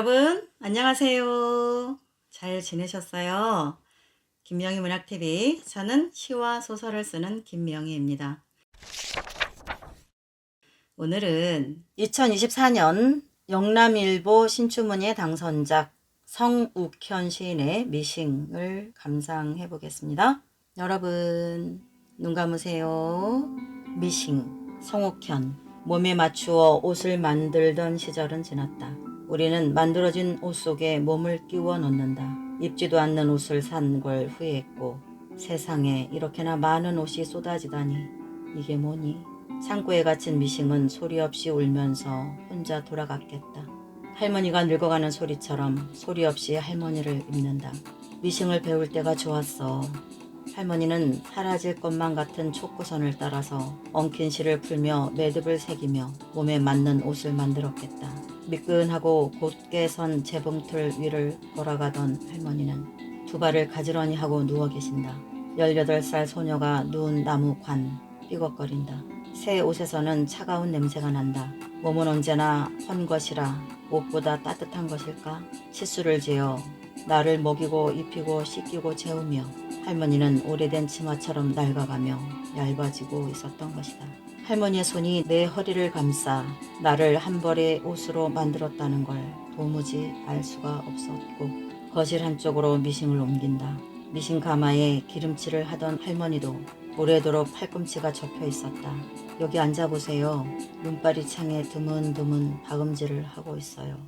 여러분, 안녕하세요. 잘 지내셨어요? 김명희 문학TV. 저는 시와 소설을 쓰는 김명희입니다. 오늘은 2024년 영남일보 신춘문예 당선작 성욱현 시인의 미싱을 감상해 보겠습니다. 여러분, 눈 감으세요. 미싱, 성욱현. 몸에 맞추어 옷을 만들던 시절은 지났다. 우리는 만들어진 옷 속에 몸을 끼워 넣는다. 입지도 않는 옷을 산 걸 후회했고 세상에 이렇게나 많은 옷이 쏟아지다니 이게 뭐니? 창고에 갇힌 미싱은 소리 없이 울면서 혼자 돌아갔겠다. 할머니가 늙어가는 소리처럼 소리 없이 할머니를 입는다. 미싱을 배울 때가 좋았어. 할머니는 사라질 것만 같은 촉구선을 따라서 엉킨 실을 풀며 매듭을 새기며 몸에 맞는 옷을 만들었겠다. 미끈하고 곧게 선 재봉틀 위를 걸어가던 할머니는 두 발을 가지런히 하고 누워 계신다. 18살 소녀가 누운 나무 관 삐걱거린다. 새 옷에서는 차가운 냄새가 난다. 몸은 언제나 헌 것이라 옷보다 따뜻한 것일까? 치수를 재어 나를 먹이고 입히고 씻기고 재우며 할머니는 오래된 치마처럼 낡아가며 얇아지고 있었던 것이다. 할머니의 손이 내 허리를 감싸 나를 한 벌의 옷으로 만들었다는 걸 도무지 알 수가 없었고 거실 한쪽으로 미싱을 옮긴다. 미싱 가마에 기름칠을 하던 할머니도 오래도록 팔꿈치가 접혀 있었다. 여기 앉아보세요. 눈발이 창에 드문드문 박음질을 하고 있어요.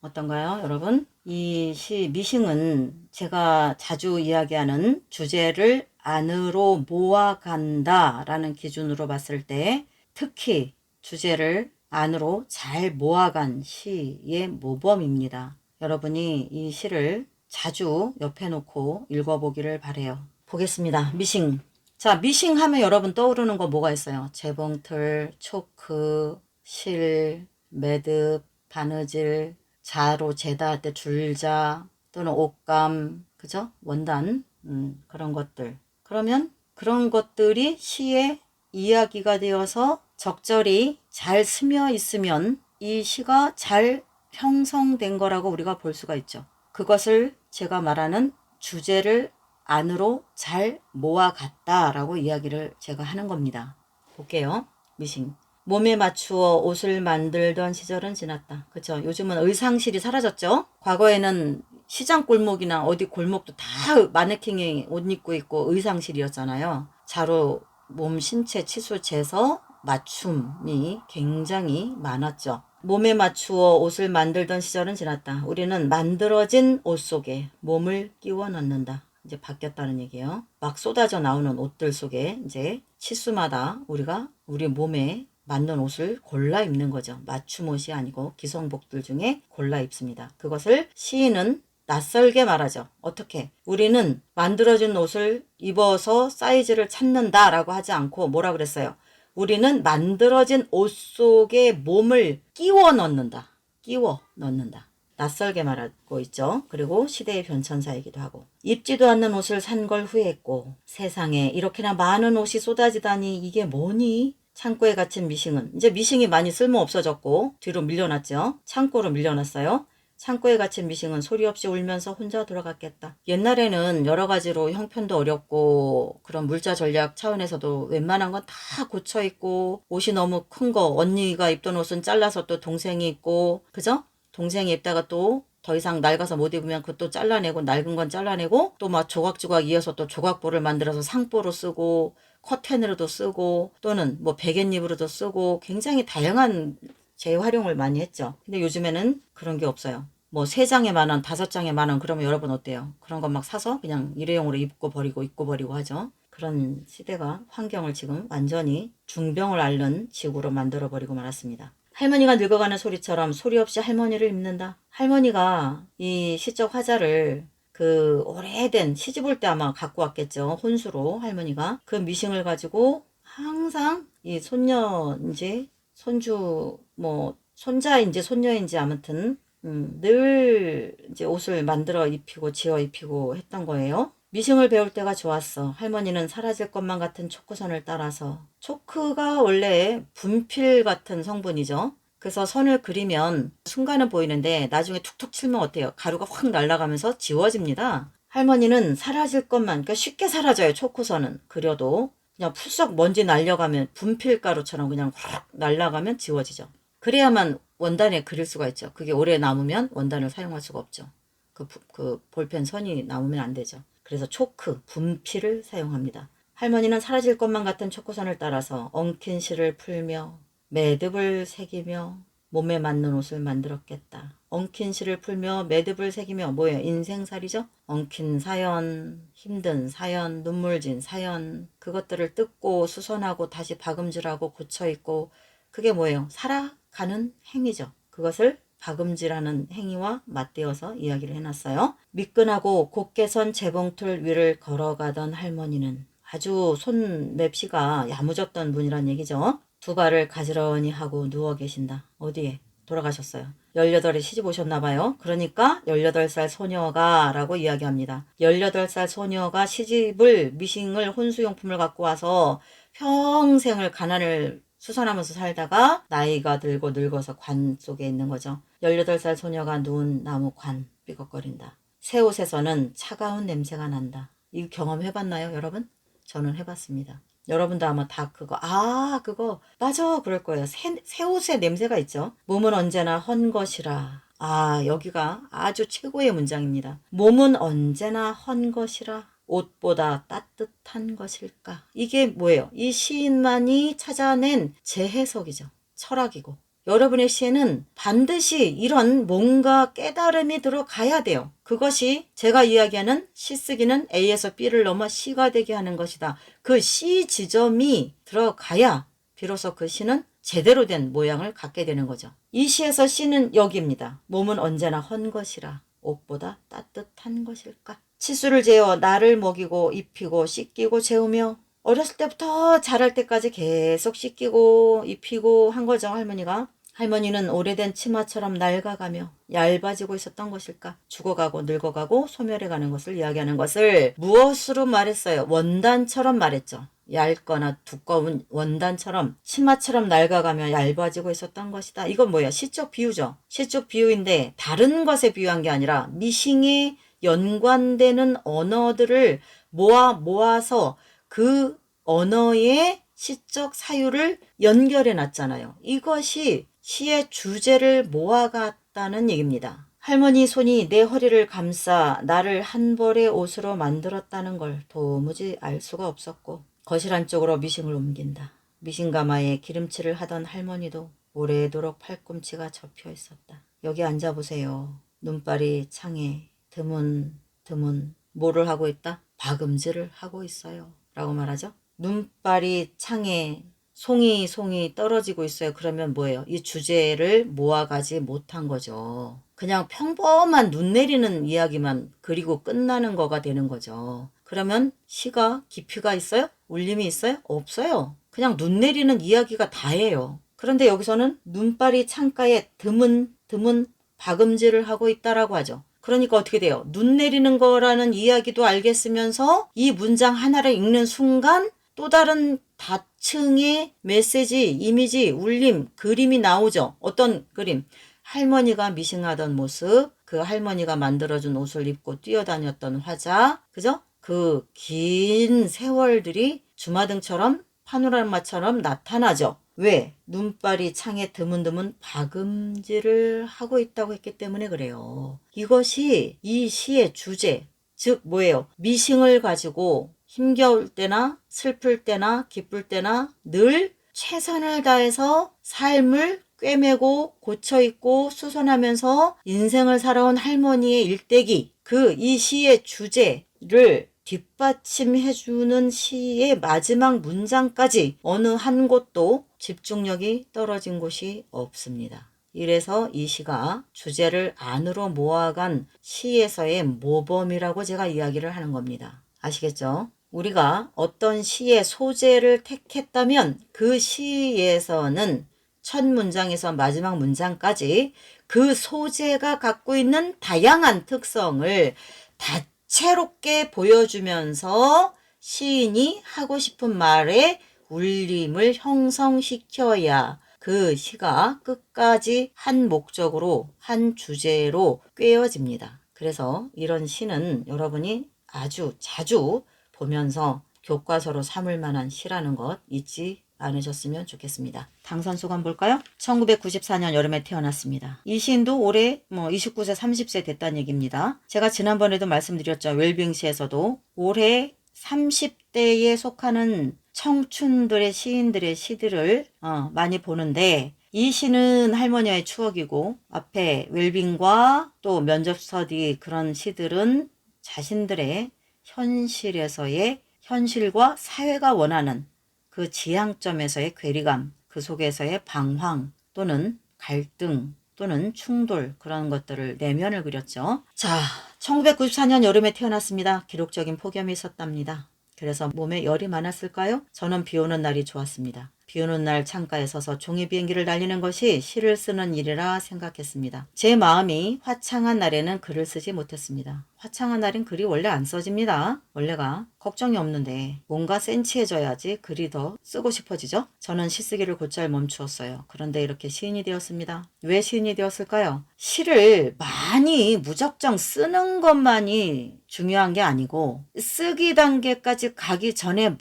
어떤가요, 여러분? 이 시 미싱은 제가 자주 이야기하는 주제를 안으로 모아간다 라는 기준으로 봤을 때 특히 주제를 안으로 잘 모아간 시의 모범입니다. 여러분이 이 시를 자주 옆에 놓고 읽어보기를 바래요. 보겠습니다. 미싱. 자, 미싱 하면 여러분 떠오르는 거 뭐가 있어요? 재봉틀, 초크, 실, 매듭, 바느질, 자로 재다 할 때 줄자 또는 옷감, 그죠? 원단, 음, 그런 것들. 그러면 그런 것들이 시의 이야기가 되어서 적절히 잘 스며 있으면 이 시가 잘 형성된 거라고 우리가 볼 수가 있죠. 그것을 제가 말하는 주제를 안으로 잘 모아갔다라고 이야기를 제가 하는 겁니다. 볼게요. 미싱. 몸에 맞추어 옷을 만들던 시절은 지났다. 그쵸? 요즘은 의상실이 사라졌죠? 과거에는 시장 골목이나 어디 골목도 다 마네킹이 옷 입고 있고 의상실이었잖아요. 자로 몸 신체 치수 재서 맞춤이 굉장히 많았죠. 몸에 맞추어 옷을 만들던 시절은 지났다. 우리는 만들어진 옷 속에 몸을 끼워 넣는다. 이제 바뀌었다는 얘기예요. 막 쏟아져 나오는 옷들 속에 이제 치수마다 우리가 우리 몸에 맞는 옷을 골라 입는 거죠. 맞춤 옷이 아니고 기성복들 중에 골라 입습니다. 그것을 시인은 낯설게 말하죠. 어떻게? 우리는 만들어진 옷을 입어서 사이즈를 찾는다 라고 하지 않고 뭐라 그랬어요? 우리는 만들어진 옷 속에 몸을 끼워 넣는다. 끼워 넣는다. 낯설게 말하고 있죠. 그리고 시대의 변천사이기도 하고. 입지도 않는 옷을 산 걸 후회했고 세상에 이렇게나 많은 옷이 쏟아지다니 이게 뭐니? 창고에 갇힌 미싱은 이제 미싱이 많이 쓸모 없어졌고 뒤로 밀려났죠. 창고로 밀려났어요. 창고에 갇힌 미싱은 소리 없이 울면서 혼자 돌아갔겠다. 옛날에는 여러 가지로 형편도 어렵고 그런 물자 전략 차원에서도 웬만한 건 다 고쳐 입고 옷이 너무 큰 거 언니가 입던 옷은 잘라서 또 동생이 입고 그죠? 동생이 입다가 또더 이상 낡아서 못 입으면 그것도 잘라내고 낡은 건 잘라내고 또 막 조각조각 이어서 또 조각보를 만들어서 상보로 쓰고 커튼으로도 쓰고 또는 뭐 베갯잎으로도 쓰고 굉장히 다양한 재활용을 많이 했죠. 근데 요즘에는 그런 게 없어요. 뭐 세 장에 만 원, 다섯 장에 만 원, 그러면 여러분 어때요? 그런 것 막 사서 그냥 일회용으로 입고 버리고 입고 버리고 하죠. 그런 시대가 환경을 지금 완전히 중병을 앓는 지구로 만들어 버리고 말았습니다. 할머니가 늙어가는 소리처럼 소리 없이 할머니를 입는다. 할머니가 이 시적 화자를 그 오래된 시집 올 때 아마 갖고 왔겠죠. 혼수로 할머니가 그 미싱을 가지고 항상 이 손녀인지 손주 뭐 손자인지 손녀인지 아무튼 음, 늘 이제 옷을 만들어 입히고 지어 입히고 했던 거예요. 미싱을 배울 때가 좋았어. 할머니는 사라질 것만 같은 초크선을 따라서 초크가 원래 분필 같은 성분이죠. 그래서 선을 그리면 순간은 보이는데 나중에 툭툭 치면 어때요? 가루가 확 날아가면서 지워집니다. 할머니는 사라질 것만, 그러니까 쉽게 사라져요. 초코선은. 그려도. 그냥 푸석 먼지 날려가면 분필가루처럼 그냥 확 날아가면 지워지죠. 그래야만 원단에 그릴 수가 있죠. 그게 오래 남으면 원단을 사용할 수가 없죠. 그, 부- 그 볼펜 선이 남으면 안 되죠. 그래서 초크, 분필을 사용합니다. 할머니는 사라질 것만 같은 초코선을 따라서 엉킨 실을 풀며 매듭을 새기며 몸에 맞는 옷을 만들었겠다. 엉킨 실을 풀며 매듭을 새기며 뭐예요? 인생살이죠? 엉킨 사연, 힘든 사연, 눈물진 사연 그것들을 뜯고 수선하고 다시 박음질하고 고쳐입고 그게 뭐예요? 살아 가는 행위죠. 그것을 박음질하는 행위와 맞대어서 이야기를 해놨어요. 미끈하고 곱게 선 재봉틀 위를 걸어가던 할머니는 아주 손 맵시가 야무졌던 분이란 얘기죠. 두 발을 가지런히 하고 누워 계신다. 어디에? 돌아가셨어요. 18에 시집 오셨나봐요. 그러니까 18살 소녀가 라고 이야기합니다. 18살 소녀가 시집을 미싱을 혼수용품을 갖고 와서 평생을 가난을 수선하면서 살다가 나이가 들고 늙어서 관 속에 있는 거죠. 18살 소녀가 누운 나무 관 삐걱거린다. 새 옷에서는 차가운 냄새가 난다. 이 경험 해봤나요, 여러분? 저는 해봤습니다. 여러분도 아마 다 그거, 아, 그거, 맞아, 그럴 거예요. 새, 새 옷에 냄새가 있죠. 몸은 언제나 헌 것이라. 아, 여기가 아주 최고의 문장입니다. 몸은 언제나 헌 것이라. 옷보다 따뜻한 것일까? 이게 뭐예요? 이 시인만이 찾아낸 재해석이죠. 철학이고. 여러분의 시에는 반드시 이런 뭔가 깨달음이 들어가야 돼요. 그것이 제가 이야기하는 시 쓰기는 A에서 B를 넘어 C가 되게 하는 것이다. 그 C 지점이 들어가야 비로소 그 시는 제대로 된 모양을 갖게 되는 거죠. 이 시에서 C는 여기입니다. 몸은 언제나 헌 것이라 옷보다 따뜻한 것일까? 치수를 재어 나를 먹이고 입히고 씻기고 재우며 어렸을 때부터 자랄 때까지 계속 씻기고 입히고 한 거죠, 할머니가. 할머니는 오래된 치마처럼 낡아가며 얇아지고 있었던 것일까? 죽어가고 늙어가고 소멸해가는 것을 이야기하는 것을 무엇으로 말했어요? 원단처럼 말했죠. 얇거나 두꺼운 원단처럼 치마처럼 낡아가며 얇아지고 있었던 것이다. 이건 뭐야? 시적 비유죠. 시적 비유인데 다른 것에 비유한 게 아니라 미싱에 연관되는 언어들을 모아 모아서 그 언어의 시적 사유를 연결해 놨잖아요. 이것이 시의 주제를 모아갔다는 얘기입니다. 할머니 손이 내 허리를 감싸 나를 한 벌의 옷으로 만들었다는 걸 도무지 알 수가 없었고 거실 안쪽으로 미싱을 옮긴다. 미싱 가마에 기름칠을 하던 할머니도 오래도록 팔꿈치가 접혀 있었다. 여기 앉아보세요. 눈발이 창에 드문 드문 뭐를 하고 있다? 박음질을 하고 있어요. 라고 말하죠. 눈발이 창에 송이 송이 떨어지고 있어요. 그러면 뭐예요? 이 주제를 모아가지 못한 거죠. 그냥 평범한 눈 내리는 이야기만 그리고 끝나는 거가 되는 거죠. 그러면 시가 깊이가 있어요? 울림이 있어요? 없어요. 그냥 눈 내리는 이야기가 다예요. 그런데 여기서는 눈발이 창가에 드문 드문 박음질을 하고 있다라고 하죠. 그러니까 어떻게 돼요? 눈 내리는 거라는 이야기도 알겠으면서 이 문장 하나를 읽는 순간 또 다른 다층의 메시지, 이미지, 울림, 그림이 나오죠. 어떤 그림? 할머니가 미싱하던 모습, 그 할머니가 만들어준 옷을 입고 뛰어다녔던 화자, 그죠? 그 긴 세월들이 주마등처럼 파노라마처럼 나타나죠. 왜? 눈발이 창에 드문드문 박음질을 하고 있다고 했기 때문에 그래요. 이것이 이 시의 주제, 즉 뭐예요? 미싱을 가지고 힘겨울 때나 슬플 때나 기쁠 때나 늘 최선을 다해서 삶을 꿰매고 고쳐입고 수선하면서 인생을 살아온 할머니의 일대기, 그 이 시의 주제를 뒷받침해주는 시의 마지막 문장까지 어느 한 곳도 집중력이 떨어진 곳이 없습니다. 이래서 이 시가 주제를 안으로 모아간 시에서의 모범이라고 제가 이야기를 하는 겁니다. 아시겠죠? 우리가 어떤 시의 소재를 택했다면 그 시에서는 첫 문장에서 마지막 문장까지 그 소재가 갖고 있는 다양한 특성을 다 채롭게 보여주면서 시인이 하고 싶은 말에 울림을 형성시켜야 그 시가 끝까지 한 목적으로, 한 주제로 꿰어집니다. 그래서 이런 시는 여러분이 아주 자주 보면서 교과서로 삼을 만한 시라는 것 잊지 않으셨으면 좋겠습니다. 당선 소감 볼까요? 1994년 여름에 태어났습니다. 이 시인도 올해 뭐 29세, 30세 됐다는 얘기입니다. 제가 지난번에도 말씀드렸죠. 웰빙시에서도 올해 30대에 속하는 청춘들의 시인들의 시들을 어, 많이 보는데 이 시는 할머니의 추억이고 앞에 웰빙과 또 면접 스터디 그런 시들은 자신들의 현실에서의 현실과 사회가 원하는 그 지향점에서의 괴리감, 그 속에서의 방황 또는 갈등 또는 충돌 그런 것들을 내면을 그렸죠. 자, 1994년 여름에 태어났습니다. 기록적인 폭염이 있었답니다. 그래서 몸에 열이 많았을까요? 저는 비 오는 날이 좋았습니다. 비 오는 날 창가에 서서 종이 비행기를 날리는 것이 시를 쓰는 일이라 생각했습니다. 제 마음이 화창한 날에는 글을 쓰지 못했습니다. 화창한 날엔 글이 원래 안 써집니다. 원래가 걱정이 없는데 뭔가 센치해져야지 글이 더 쓰고 싶어지죠. 저는 시 쓰기를 곧잘 멈추었어요. 그런데 이렇게 시인이 되었습니다. 왜 시인이 되었을까요? 시를 많이 무작정 쓰는 것만이 중요한 게 아니고 쓰기 단계까지 가기 전에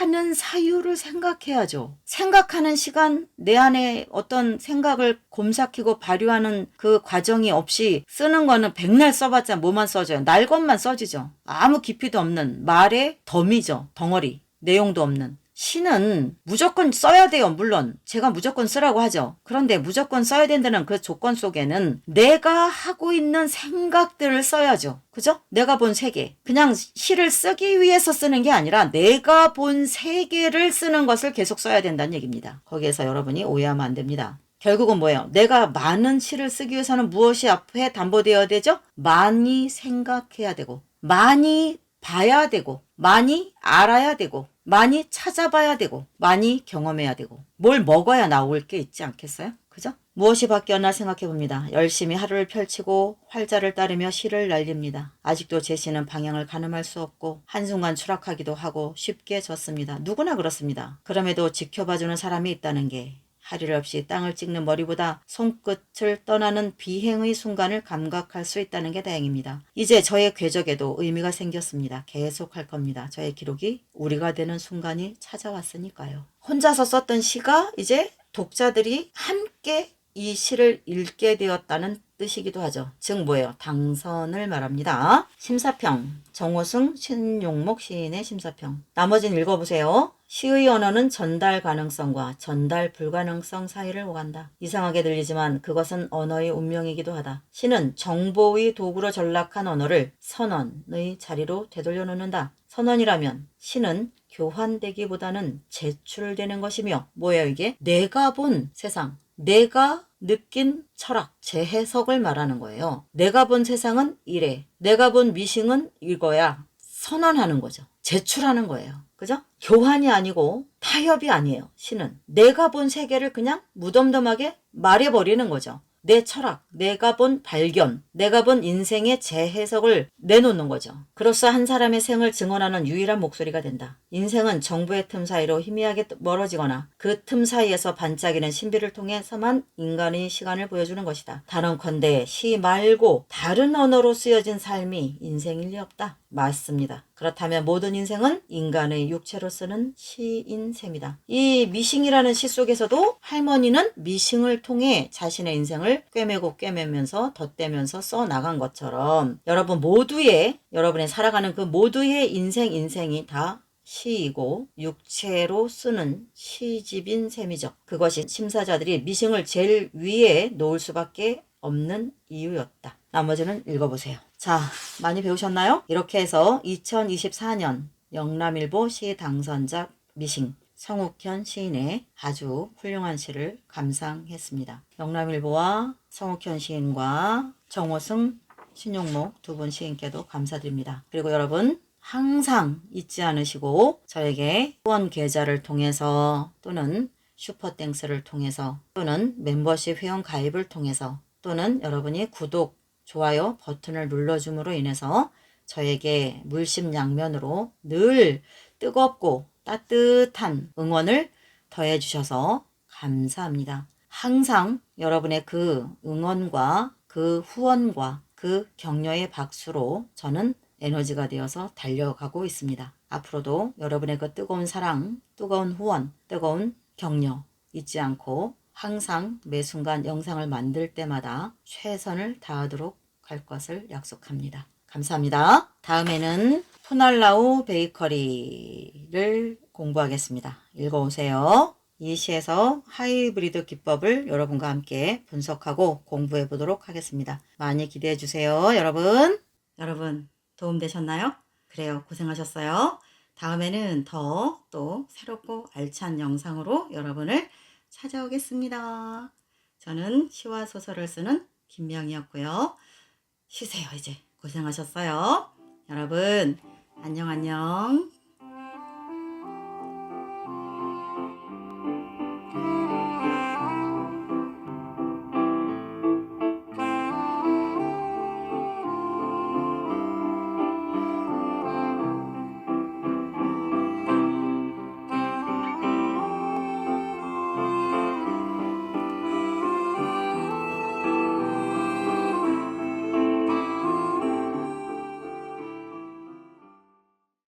많은 사유를 생각해야죠. 생각하는 시간, 내 안에 어떤 생각을 곰삭히고 발휘하는 그 과정이 없이 쓰는 거는 백날 써봤자 뭐만 써져요. 날 것만 써지죠. 아무 깊이도 없는 말의 덤이죠. 덩어리. 내용도 없는. 시는 무조건 써야 돼요. 물론 제가 무조건 쓰라고 하죠. 그런데 무조건 써야 된다는 그 조건 속에는 내가 하고 있는 생각들을 써야죠. 그죠? 내가 본 세계. 그냥 시를 쓰기 위해서 쓰는 게 아니라 내가 본 세계를 쓰는 것을 계속 써야 된다는 얘기입니다. 거기에서 여러분이 오해하면 안 됩니다. 결국은 뭐예요? 내가 많은 시를 쓰기 위해서는 무엇이 앞에 담보되어야 되죠? 많이 생각해야 되고, 많이 봐야 되고, 많이 알아야 되고, 많이 찾아봐야 되고, 많이 경험해야 되고, 뭘 먹어야 나올 게 있지 않겠어요? 그죠? 무엇이 바뀌었나 생각해 봅니다. 열심히 하루를 펼치고 활자를 따르며 시를 날립니다. 아직도 제 시는 방향을 가늠할 수 없고 한순간 추락하기도 하고 쉽게 졌습니다. 누구나 그렇습니다. 그럼에도 지켜봐주는 사람이 있다는 게 하릴 없이 땅을 찍는 머리보다 손끝을 떠나는 비행의 순간을 감각할 수 있다는 게 다행입니다. 이제 저의 궤적에도 의미가 생겼습니다. 계속할 겁니다. 저의 기록이 우리가 되는 순간이 찾아왔으니까요. 혼자서 썼던 시가 이제 독자들이 함께 이 시를 읽게 되었다는 뜻이기도 하죠. 즉 뭐예요? 당선을 말합니다. 심사평 정호승 신용목 시인의 심사평 나머지는 읽어보세요. 시의 언어는 전달 가능성과 전달 불가능성 사이를 오간다. 이상하게 들리지만 그것은 언어의 운명이기도 하다. 시는 정보의 도구로 전락한 언어를 선언의 자리로 되돌려 놓는다. 선언이라면 시는 교환되기보다는 제출되는 것이며 뭐예요 이게? 내가 본 세상, 내가 느낀 철학, 재해석을 말하는 거예요. 내가 본 세상은 이래. 내가 본 미싱은 이거야. 선언하는 거죠. 제출하는 거예요. 그죠? 교환이 아니고 타협이 아니에요. 시는. 내가 본 세계를 그냥 무덤덤하게 말해버리는 거죠. 내 철학, 내가 본 발견, 내가 본 인생의 재해석을 내놓는 거죠. 그로써 한 사람의 생을 증언하는 유일한 목소리가 된다. 인생은 정부의 틈 사이로 희미하게 멀어지거나 그 틈 사이에서 반짝이는 신비를 통해서만 인간의 시간을 보여주는 것이다. 단언컨대 시 말고 다른 언어로 쓰여진 삶이 인생일 리 없다. 맞습니다. 그렇다면 모든 인생은 인간의 육체로 쓰는 시인 셈이다. 이 미싱이라는 시 속에서도 할머니는 미싱을 통해 자신의 인생을 꿰매고 꿰매면서 덧대면서 써 나간 것처럼 여러분 모두의 여러분의 살아가는 그 모두의 인생 인생이 다 시이고 육체로 쓰는 시집인 셈이죠. 그것이 심사자들이 미싱을 제일 위에 놓을 수밖에 없는 이유였다. 나머지는 읽어보세요. 자, 많이 배우셨나요? 이렇게 해서 2024년 영남일보 시 당선작 미싱 성욱현 시인의 아주 훌륭한 시를 감상했습니다. 영남일보와 성욱현 시인과 정호승, 신용목 두 분 시인께도 감사드립니다. 그리고 여러분 항상 잊지 않으시고 저에게 후원 계좌를 통해서 또는 슈퍼땡스를 통해서 또는 멤버십 회원 가입을 통해서 또는 여러분이 구독, 좋아요 버튼을 눌러줌으로 인해서 저에게 물심양면으로 늘 뜨겁고 따뜻한 응원을 더해 주셔서 감사합니다. 항상 여러분의 그 응원과 그 후원과 그 격려의 박수로 저는 에너지가 되어서 달려가고 있습니다. 앞으로도 여러분의 그 뜨거운 사랑, 뜨거운 후원, 뜨거운 격려 잊지 않고 항상 매 순간 영상을 만들 때마다 최선을 다하도록 할 것을 약속합니다. 감사합니다. 다음에는 푸날라우 베이커리를 공부하겠습니다. 읽어오세요. 이 시에서 하이브리드 기법을 여러분과 함께 분석하고 공부해 보도록 하겠습니다. 많이 기대해 주세요, 여러분. 여러분, 도움 되셨나요? 그래요. 고생하셨어요. 다음에는 더 또 새롭고 알찬 영상으로 여러분을 찾아오겠습니다. 저는 시와 소설을 쓰는 김명이었고요. 쉬세요, 이제. 고생하셨어요. 여러분, 안녕, 안녕.